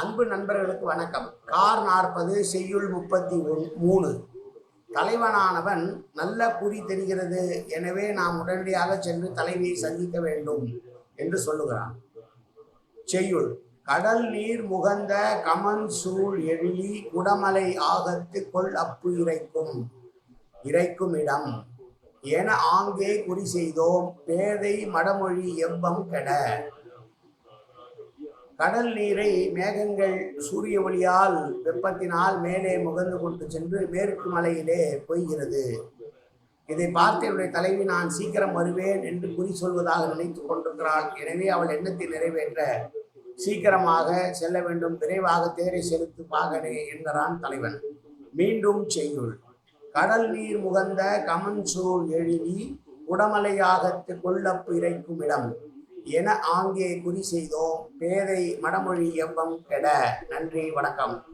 அன்பு நண்பர்களுக்கு வணக்கம். கார் நாற்பது செய்யுள் முப்பத்தி ஒன் மூணு. தலைவனானவன் நல்ல குறி தெரிகிறது. எனவே நாம் உடனடியாக சென்று தலைவியை சந்திக்க வேண்டும் என்று சொல்லுகிறான். செய்யுள். கடல் நீர் முகந்த கமன் சூழ் எழிலி குடமலை ஆகத்து கொள் அப்பு இறைக்கும். இறைக்கும் இடம். என ஆங்கே குறி செய்தோம். பேதை மடமொழி எவ்வம் கெட. கடல் நீரை மேகங்கள் சூரிய ஒளியால் வெப்பத்தினால் மேலே முகந்து கொண்டு சென்று மேற்கு மலையிலே பொய்கிறது. இதை பார்த்து என்னுடைய தலைவி நான் சீக்கிரம் வருவேன் என்று குறி சொல்வதாக நினைத்துக் கொண்டிருக்கிறாள். எனவே அவள் எண்ணத்தை நிறைவேற்ற சீக்கிரமாக செல்ல வேண்டும். விரைவாக தேரை செலுத்து பாகனே என்கிறான் தலைவன். மீண்டும் செய்யுள். கடல் நீர் முகந்த கமன் சூழ் எழுதி உடமலையாக கொள்ளப்பு இறைக்கும் இடம். என ஆங்கே குறி செய்தோம். பேதை மடமொழி எவ்வம் கெட. நன்றி வணக்கம்.